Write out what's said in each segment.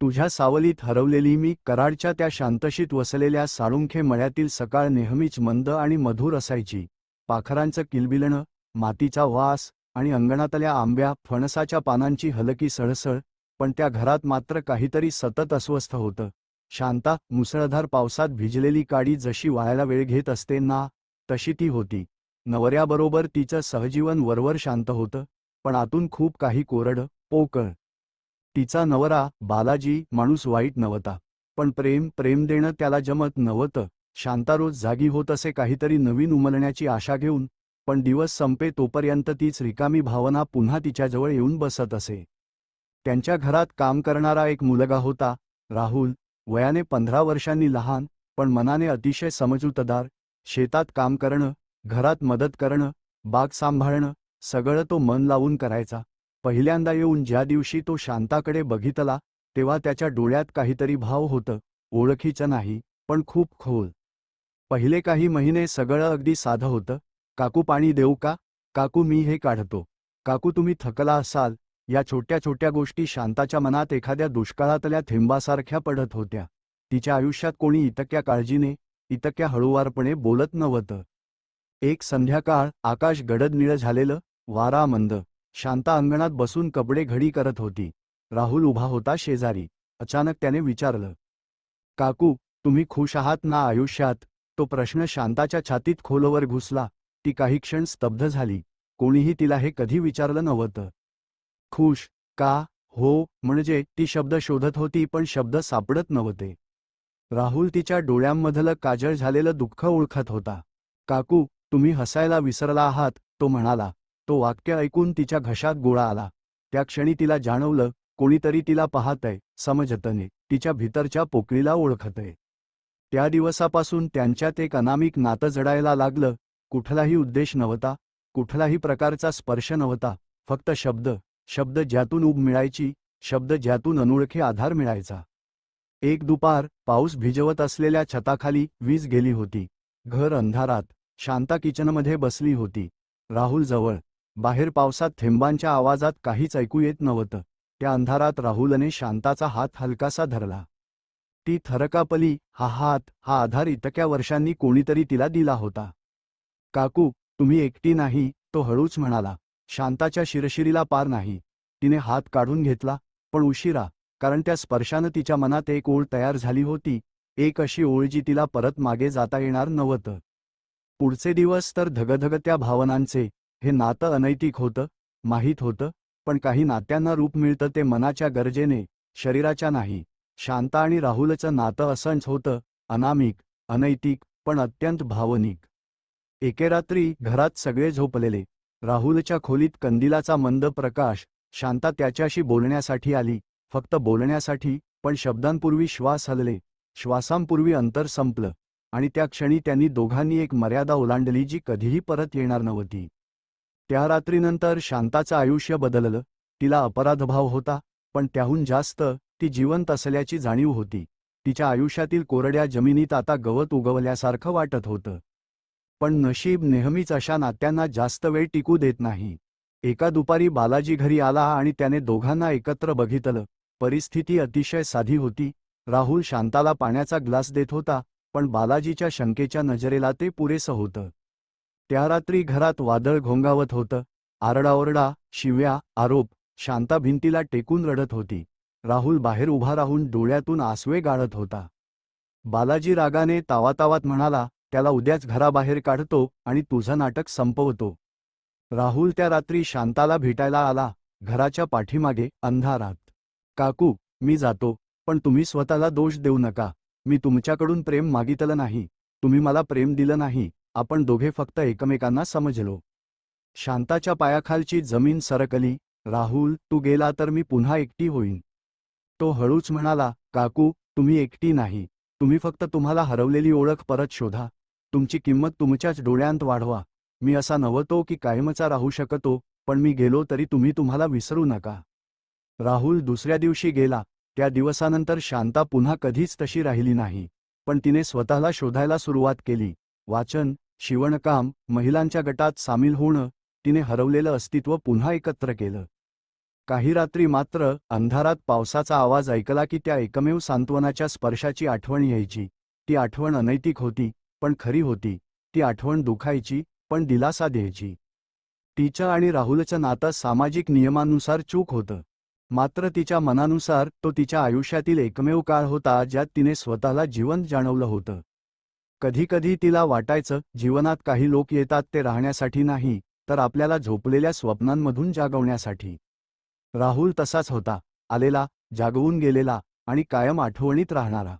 तुझ्या सावलीत हरवलेली मी कराडच्या त्या शांतशीत वसलेल्या साळुंखे मळ्यातील सकाळ नेहमीच मंद आणि मधुर असायची. पाखरांचं किलबिलणं मातीचा वास आणि अंगणातल्या आंब्या फणसाच्या पानांची हलकी सळसळ पण त्या घरात मात्र काहीतरी सतत अस्वस्थ होतं. शांता मुसळधार पावसात भिजलेली काडी जशी वाळायला वेळ घेत असते ना तशी ती होती. नवऱ्याबरोबर तिचं सहजीवन वरवर शांत होतं पण आतून खूप काही कोरडं पोकळ तिचा नवरा बालाजी माणूस वाईट नव्हता. पण प्रेम प्रेम देणं त्याला जमत नव्हतं. शांता रोज जागी होत असे काहीतरी नवीन उमलण्याची आशा घेऊन पण दिवस संपे तोपर्यंत तीच रिकामी भावना पुन्हा तिच्याजवळ येऊन बसत असे. त्यांच्या घरात काम करणारा एक मुलगा होता राहुल. वयाने पंधरा वर्षांनी लहान पण मनाने अतिशय समजूतदार. शेतात काम करणं घरात मदत करणं बाग सांभाळणं सगळं तो मन लावून करायचा. पहिल्यांदा येऊन ज्या दिवशी तो शांताकडे बघितला तेव्हा त्याच्या डोळ्यात काहीतरी भाव होतं. ओळखीचं नाही पण खूप खोल. पहिले काही महिने सगळं अगदी साधं होतं. काकू पाणी देऊ का? काकू मी हे काढतो. काकू तुम्ही थकला असाल. या छोट्या छोट्या गोष्टी शांताच्या मनात एखाद्या दुष्काळातल्या थेंबासारख्या पडत होत्या. तिच्या आयुष्यात कोणी इतक्या काळजीने इतक्या हळूवारपणे बोलत नव्हतं. एक संध्याकाळ आकाश गडद निळं झालेलं वारा मंद. शांता अंगणात बसून कपडे घडी करत होती. राहुल उभा होता शेजारी. अचानक त्याने विचारलं काकू तुम्ही खुश आहात ना आयुष्यात? तो प्रश्न शांताच्या छातीत खोलवर घुसला. ती काही क्षण स्तब्ध झाली. कोणीही तिला हे कधी विचारलं नव्हतं. खुश? का? हो? म्हणजे ती शब्द शोधत होती पण शब्द सापडत नव्हते. राहुल तिच्या डोळ्यांमधलं काजळ झालेलं दुःख ओळखत होता. काकू तुम्ही हसायला विसरला आहात तो म्हणाला. तो वाक्य ऐकून तिच्या घशात गोळा आला. त्या क्षणी तिला जाणवलं कोणीतरी तिला पाहतय समजतने तिच्या भीतरच्या पोकळीला ओळखतय. त्या दिवसापासून त्यांच्यात एक अनामिक नातं जडायला लागलं. कुठलाही उद्देश नव्हता कुठलाही प्रकारचा स्पर्श नव्हता फक्त शब्द शब्द ज्यातून उब मिळायची शब्द ज्यातून अनोळखी आधार मिळायचा. एक दुपार पाऊस भिजवत असलेल्या छताखाली वीज गेली होती. घर अंधारात शांता किचनमध्ये बसली होती. राहुल जवळ बाहेर पावसात थेंबांच्या आवाजात काहीच ऐकू येत नव्हतं. त्या अंधारात राहुलने शांताचा हात हलकासा धरला. ती थरकापली हा हात हा आधार इतक्या वर्षांनी कोणीतरी तिला दिला होता. काकू तुम्ही एकटी नाही तो हळूच म्हणाला. शांताच्या शिरशिरीला पार नाही. तिने हात काढून घेतला पण उशिरा कारण त्या स्पर्शानं तिच्या मनात एक ओळ तयार झाली होती. एक अशी ओळ जी तिला परत मागे जाता येणार नव्हतं. पुढचे दिवस तर धगधगत्या भावनांचे हे नातं अनैतिक होतं माहीत होतं पण काही नात्यांना रूप मिळतं ते मनाच्या गरजेने शरीराच्या नाही. शांता आणि राहुलचं नातं असंच होतं अनामिक अनैतिक पण अत्यंत भावनिक. एके रात्री घरात सगळे झोपलेले. राहुलच्या खोलीत कंदिलाचा मंद प्रकाश शांता त्याच्याशी बोलण्यासाठी आली फक्त बोलण्यासाठी पण शब्दांपूर्वी श्वास हलले. श्वासांपूर्वी अंतर संपलं. आणि त्या क्षणी त्यांनी दोघांनी एक मर्यादा ओलांडली जी कधीही परत येणार नव्हती. त्या रात्रीनंतर शांताचं आयुष्य बदललं. तिला अपराधभाव होता पण त्याहून जास्त ती जिवंत असल्याची जाणीव होती. तिच्या आयुष्यातील कोरड्या जमिनीत आता गवत उगवल्यासारखं वाटत होतं. पण नशीब नेहमीच अशा नात्यांना जास्त वेळ टिकू देत नाही. एका दुपारी बालाजी घरी आला आणि त्याने दोघांना एकत्र बघितलं. परिस्थिती अतिशय साधी होती. राहुल शांताला पाण्याचा ग्लास देत होता पण बालाजीच्या शंकेच्या नजरेला ते पुरेसं होतं. त्या रात्री घरात वादळ घोंगावत होतं. आरडाओरडा शिव्या आरोप शांता भिंतीला टेकून रडत होती. राहुल बाहेर उभा राहून डोळ्यातून आसवे गाळत होता. बालाजी रागाने तावातावात म्हणाला त्याला उद्याच घराबाहेर काढतो आणि तुझं नाटक संपवतो. राहुल त्या रात्री शांताला भेटायला आला घराच्या पाठीमागे अंधारात. काकू मी जातो पण तुम्ही स्वतःला दोष देऊ नका. मी तुमच्याकडून प्रेम मागितलं नाही. तुम्ही मला प्रेम दिलं नाही. आपण दोघे फक्त एकमेकांना समजलो. शांताच्या पायाखालची जमीन सरकली. राहुल तू गेला तर मी पुन्हा एकटी होईन. तो हळूच म्हणाला काकू तुम्ही एकटी नाही. तुम्ही फक्त तुम्हाला हरवलेली ओळख परत शोधा. तुमची किंमत तुमच्याच डोळ्यांत वाढवा. मी असा नव्हतो की कायमचा राहू शकतो पण मी गेलो तरी तुम्ही तुम्हाला विसरू नका. राहुल दुसऱ्या दिवशी गेला. त्या दिवसानंतर शांता पुन्हा कधीच तशी राहिली नाही पण तिने स्वतःला शोधायला सुरुवात केली. वाचन शिवणकाम महिलांच्या गटात सामील होणं तिने हरवलेलं अस्तित्व पुन्हा एकत्र केलं. काही रात्री मात्र अंधारात पावसाचा आवाज ऐकला की त्या एकमेव सांत्वनाच्या स्पर्शाची आठवण यायची. ती आठवण अनैतिक होती पण खरी होती. ती आठवण दुखायची पण दिलासा द्यायची. तिच्या आणि राहुलचं नातं सामाजिक नियमानुसार चूक होतं. मात्र तिच्या मनानुसार तो तिच्या आयुष्यातील एकमेव काळ होता ज्यात तिने स्वतःला जिवंत जाणवलं होतं. कधीकधी तिला वाटायचं जीवनात काही लोक येतात ते राहण्यासाठी नाही तर आपल्याला झोपलेल्या स्वप्नांमधून जागवण्यासाठी. राहुल तसाच होता आलेला जागवून गेलेला आणि कायम आठवणीत राहणारा.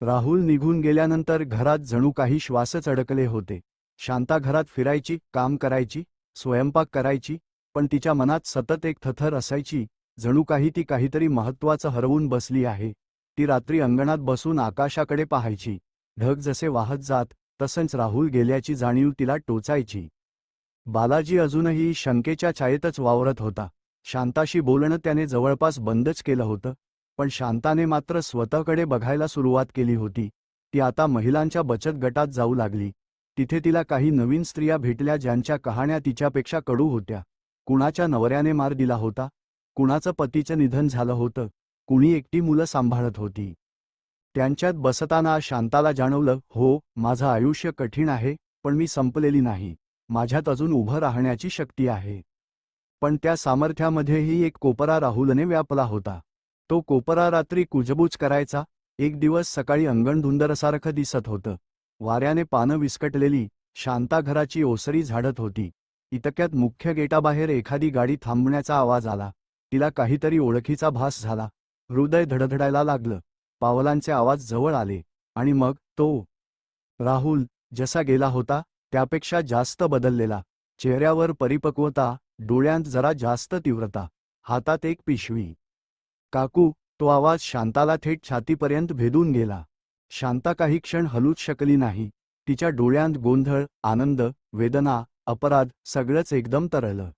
राहुल निघून गेल्यानंतर घरात जणू काही श्वासच अडकले होते. शांता घरात फिरायची काम करायची स्वयंपाक करायची पण तिच्या मनात सतत एक थथर असायची जणू काही ती काहीतरी महत्त्वाचं हरवून बसली आहे. ती रात्री अंगणात बसून आकाशाकडे पाहायची. ढग जसे वाहत जात तसंच राहुल गेल्याची जाणीव तिला टोचायची. बालाजी अजूनही शंकेच्या छायेतच वावरत होता. शांताशी बोलणं त्याने जवळपास बंदच केलं होतं पण शांताने मात्र स्वतःकडे बघायला सुरुवात केली होती. ती आता महिलांच्या बचत गटात जाऊ लागली. तिथे तिला काही नवीन स्त्रिया भेटल्या ज्यांच्या कहाण्या तिच्यापेक्षा कडू होत्या. कुणाच्या नवऱ्याने मार दिला होता? कुणाचं पतीचं निधन झालं होतं? कुणी एकटी मुलं सांभाळत होती? त्यांच्यात बसताना शांताला जाणवलं हो माझं आयुष्य कठीण आहे पण मी संपलेली नाही. माझ्यात अजून उभं राहण्याची शक्ती आहे. पण त्या सामर्थ्यामध्येही एक कोपरा राहुलने व्यापला होता. तो कोपरा रात्री कुजबूज करायचा. एक दिवस सकाळी अंगण धुंदरसारखं दिसत होतं. वाऱ्याने पानं विस्कटलेली शांता घराची ओसरी झाडत होती. इतक्यात मुख्य गेटाबाहेर एखादी गाडी थांबण्याचा आवाज आला. तिला काहीतरी ओळखीचा भास झाला. हृदय धडधडायला लागलं. पावलांचे आवाज जवळ आले आणि मग तो राहुल जसा गेला होता त्यापेक्षा जास्त बदललेला. चेहऱ्यावर परिपक्वता डोळ्यांत जरा जास्त तीव्रता हातात एक पिशवी. काकू तो आवाज शांताला थेट छातीपर्यंत भेदून गेला. शांता काही क्षण हलूच शकली नाही. तिच्या डोळ्यांत गोंधळ आनंद वेदना अपराध सगळंच एकदम तरळलं.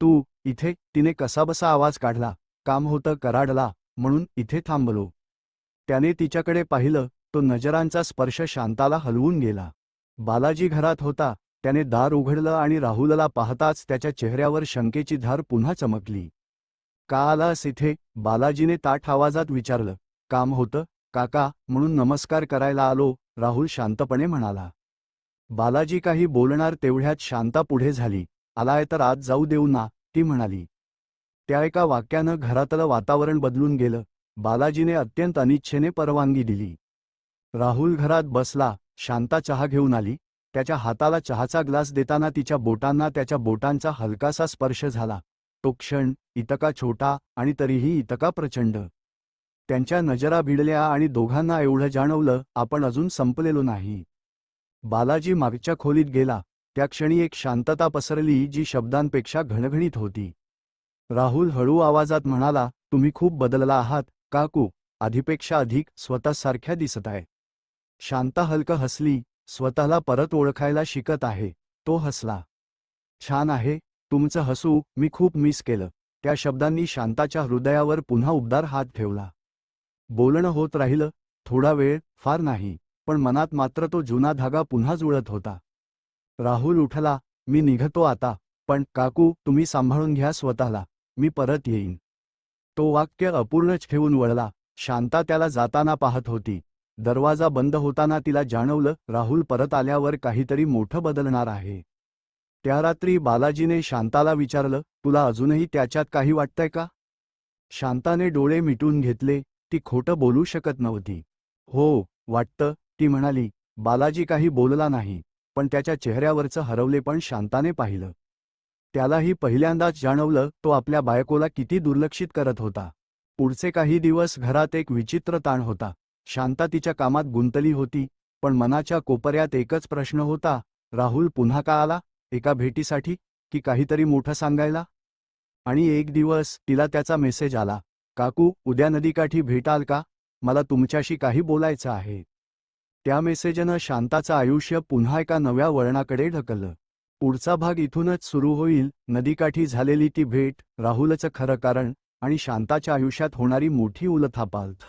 तू इथे? तिने कसाबसा आवाज काढला. काम होतं कराडला म्हणून इथे थांबलो. त्याने तिच्याकडे पाहिलं तो नजरांचा स्पर्श शांताला हलवून गेला. बालाजी घरात होता त्याने दार उघडलं आणि राहुलला पाहताच त्याच्या चेहऱ्यावर शंकेची धार पुन्हा चमकली. का आलास इथे? बालाजीने ताठ आवाजात विचारलं. काम होतं काका म्हणून नमस्कार करायला आलो राहुल शांतपणे म्हणाला. बालाजी काही बोलणार तेवढ्यात शांता पुढे झाली. आलाय तर आज जाऊ देऊ ना ती म्हणाली. त्या एका वाक्यानं घरातलं वातावरण बदलून गेलं. बालाजीने अत्यंत अनिच्छेने परवानगी दिली. राहुल घरात बसला शांता चहा घेऊन आली त्याच्या हाताला चहाचा ग्लास देताना तिच्या बोटांना त्याच्या बोटांचा हलकासा स्पर्श झाला. तो क्षण इतका छोटा आणि तरीही इतका प्रचंड. त्यांच्या नजरा भिडल्या आणि दोघांना एवढं जाणवलं आपण अजून संपलेलो नाही. बालाजी मागच्या खोलीत गेला त्या क्षणी एक शांतता पसरली जी शब्दांपेक्षा घणघणीत होती. राहुल हळू आवाजात म्हणाला तुम्ही खूप बदलला आहात काकू आधीपेक्षा अधिक स्वतःसारख्या दिसत आहे. शांता हलकं हसली स्वतःला परत ओळखायला शिकत आहे. तो हसला. छान आहे तुमचं हसू मी खूप मिस केलं. त्या शब्दांनी शांताच्या हृदयावर पुन्हा उबदार हात ठेवला. बोलणं होत राहिलं थोडा वेळ फार नाही पण मनात मात्र तो जुना धागा पुन्हा जुळत होता. राहुल उठला मी निघतो आता पण काकू तुम्ही सांभाळून घ्या स्वतःला मी परत येईन. तो वाक्य अपूर्णच ठेवून वळला. शांता त्याला जाताना पाहत होती. दरवाजा बंद होताना तिला जाणवलं राहुल परत आल्यावर काहीतरी मोठं बदलणार आहे. त्या रात्री बालाजीने शांताला विचारलं तुला अजूनही त्याच्यात काही वाटतंय का? शांताने डोळे मिटून घेतले. ती खोटं बोलू शकत नव्हती. हो वाटतं ती म्हणाली. बालाजी काही बोलला नाही पण त्याच्या चेहऱ्यावरचं हरवले पण शांताने पाहिलं. त्यालाही पहिल्यांदाच जाणवलं तो आपल्या बायकोला किती दुर्लक्षित करत होता. पुढचे काही दिवस घरात एक विचित्र ताण होता. शांता तिच्या कामात गुंतली होती पण मनाच्या कोपऱ्यात एकच प्रश्न होता राहुल पुन्हा का आला एका भेटीसाठी की काहीतरी मोठं सांगायला? आणि एक दिवस तिला त्याचा मेसेज आला काकू उद्या नदीकाठी भेटाल का? मला तुमच्याशी काही बोलायचं आहे. त्या मेसेजनं शांताचं आयुष्य पुन्हा एका नव्या वळणाकडे ढकललं. पुढचा भाग इथूनच सुरू होईल. नदीकाठी झालेली ती भेट राहुलचं खरं कारण आणि शांताच्या आयुष्यात होणारी मोठी उलथापालथ.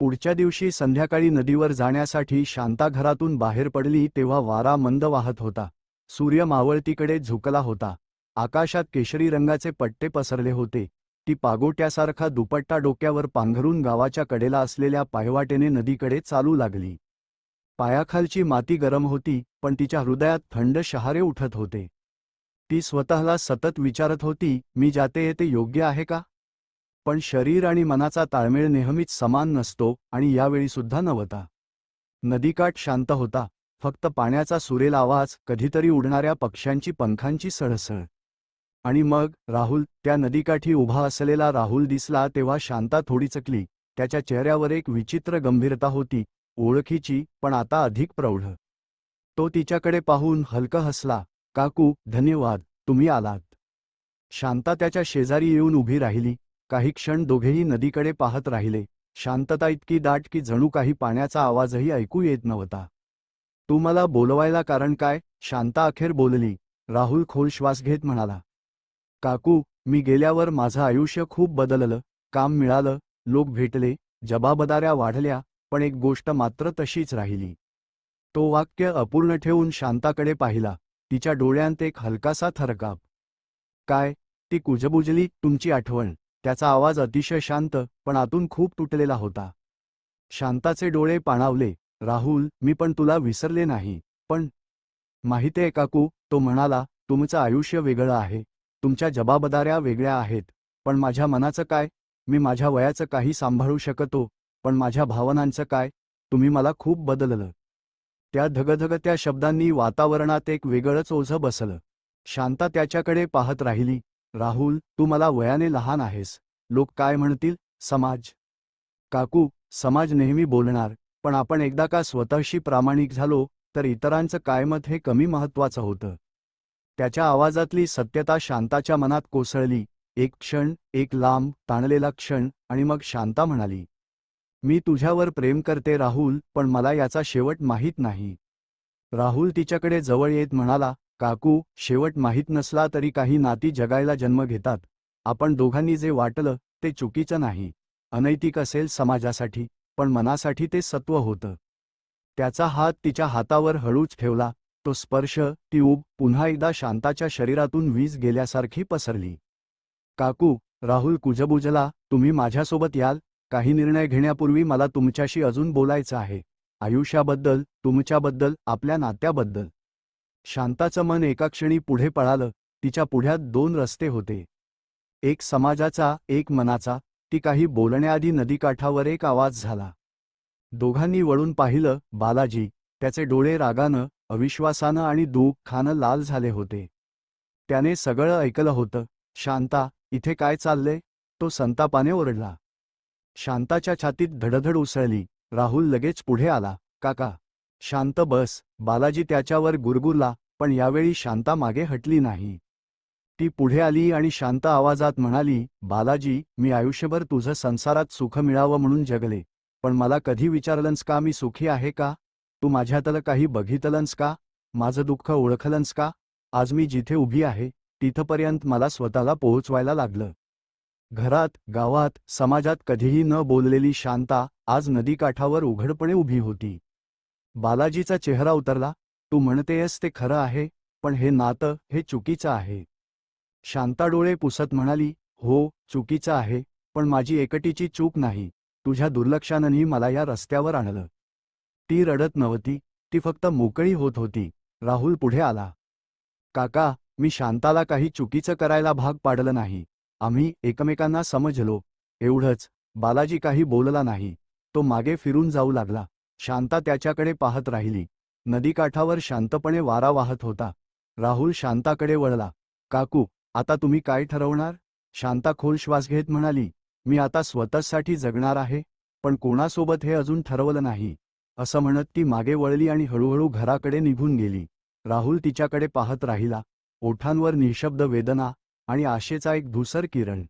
पुढच्या दिवशी संध्याकाळी नदीवर जाण्यासाठी शांता घरातून बाहेर पडली तेव्हा वारा मंद वाहत होता. सूर्य मावळतीकडे झुकला होता. आकाशात केशरी रंगाचे पट्टे पसरले होते. ती पागोट्यासारखा दुपट्टा डोक्यावर पांघरून गावाच्या कडेला असलेल्या पायवाटेने नदीकडे चालू लागली. पायाखालची माती गरम होती पण तिच्या हृदयात थंड शहारे उठत होते. ती स्वतःला सतत विचारत होती मी जाते येते योग्य आहे का? पण शरीर आणि मनाचा ताळमेळ नेहमीच समान नसतो आणि यावेळी सुद्धा नव्हता. नदीकाठ शांत होता फक्त पाण्याचा सुरेल आवाज कधीतरी उडणाऱ्या पक्ष्यांची पंखांची सळसळ. आणि मग राहुल त्या नदीकाठी उभा असलेला राहुल दिसला तेव्हा शांता थोडी चकली त्याच्या चेहऱ्यावर एक विचित्र गंभीरता होती ओळखीची पण आता अधिक प्रौढ. तो तिच्याकडे पाहून हलक हसला काकू धन्यवाद तुम्ही आलात. शांता त्याच्या शेजारी येऊन उभी राहिली. काही क्षण दोघेही नदीकडे पाहत राहिले. शांतता इतकी दाट की जणू काही पाण्याचा आवाजही ऐकू येत नव्हता. तू मला बोलवायला कारण काय? शांता अखेर बोलली. राहुल खोल श्वास घेत म्हणाला. काकू मी गेल्यावर माझं आयुष्य खूप बदललं. काम मिळालं लोक भेटले जबाबदाऱ्या वाढल्या पण एक गोष्ट मात्र तशीच राहिली. तो वाक्य अपूर्ण ठेवून शांताकडे पाहिला. तिच्या डोळ्यांत एक हलकासा थरकाप. काय? ती कुजबुजली? तुमची आठवण. त्याचा आवाज अतिशय शांत पण आतून खूप तुटलेला होता. शांताचे डोळे पाणावले. राहुल मी पण तुला विसरले नाही. पण माहितीये काकू तो म्हणाला तुमचं आयुष्य वेगळं आहे. तुमच्या जबाबदाऱ्या वेगळ्या आहेत. पण माझ्या मनाचं काय? मी माझ्या वयाचं काही सांभाळू शकतो. पण माझ्या भावनांचं काय? तुम्ही मला खूप बदललं. त्या धगधगत्या शब्दांनी वातावरणात एक वेगळंच ओझं बसलं. शांता त्याच्याकडे पाहत राहिली. राहुल तू मला वयाने लहान आहेस. लोक काय म्हणतील? समाज. काकू समाज नेहमी बोलणार पण आपण एकदा का स्वतःशी प्रामाणिक झालो तर इतरांचं काय मत हे कमी महत्वाचं होतं. त्याच्या आवाजातली सत्यता शांताच्या मनात कोसळली. एक क्षण एक लांब ताणलेला क्षण आणि मग शांता म्हणाली मी तुझ्यावर प्रेम करते राहुल पण मला याचा शेवट माहीत नाही. राहुल तिच्याकडे जवळ येत म्हणाला काकू शेवट माहीत नसला तरी काही नाती जगायला जन्म घेतात. आपण दोघांनी जे वाटलं ते चुकीचं नाही. अनैतिक असेल समाजासाठी पण मनासाठी ते सत्व होतं. त्याचा हात तिच्या हातावर हळूच ठेवला. तो स्पर्श ती ऊब पुन्हा एकदा शांताच्या शरीरातून वीज गेल्यासारखी पसरली. काकू राहुल कुजबुजला तुम्ही माझ्यासोबत याल? काही निर्णय घेण्यापूर्वी मला तुमच्याशी अजून बोलायचं आहे. आयुष्याबद्दल तुमच्याबद्दल आपल्या नात्याबद्दल. शांताचं मन एका क्षणी पुढे पळालं तिच्या पुढ्यात दोन रस्ते होते. एक समाजाचा एक मनाचा ती काही बोलण्याआधी नदीकाठावर एक आवाज झाला. दोघांनी वळून पाहिलं बालाजी त्याचे डोळे रागानं अविश्वासानं आणि दुःखानं लाल झाले होते. त्याने सगळं ऐकलं होतं. शांता इथे काय चाललंय? तो संतापाने ओरडला. शांताच्या छातीत धडधड उसळली. राहुल लगेच पुढे आला काका शांत बस. बालाजी त्याच्यावर गुरगुरला पण यावेळी शांता मागे हटली नाही. ती पुढे आली आणि शांत आवाजात म्हणाली बालाजी मी आयुष्यभर तुझं संसारात सुख मिळावं म्हणून जगले. पण मला कधी विचारलंस का मी सुखी आहे का? तू माझ्यातलं काही बघितलंस का? माझं दुःख ओळखलंस का? आज मी जिथे उभी आहे तिथपर्यंत मला स्वतःला पोहोचवायला लागलं. घरात गावात समाजात कधीही न बोललेली शांता आज नदीकाठावर उघडपणे उभी होती. बालाजीचा चेहरा उतरला तू म्हणतेयस ते खरं आहे पण हे नातं हे चुकीचं आहे. शांता डोळे पुसत म्हणाली हो चुकीचं आहे पण माझी एकटीची चूक नाही तुझ्या दुर्लक्षानंही मला या रस्त्यावर आणलं. ती रडत नव्हती ती फक्त मोकळी होत होती. राहुल पुढे आला काका मी शांताला काही चुकीचं करायला भाग पाडलं नाही आम्ही एकमेकांना समजलो. एवढंच. बालाजी काही बोलला नाही. तो मागे फिरून जाऊ लागला. शांता त्याच्याकडे पाहत राहिली. नदीकाठावर शांतपणे वारा वाहत होता. राहुल शांताकडे वळला. काकू आता तुम्ही काय ठरवणार? शांता खोल श्वास घेत म्हणाली. मी आता स्वतःसाठी जगणार आहे पण कोणासोबत हे अजून ठरवलं नाही. असं म्हणत ती मागे वळली आणि हळूहळू घराकडे निघून गेली. राहुल तिच्याकडे पाहत राहिला. ओठांवर निशब्द वेदना आणि आशेचा एक धुसर किरण.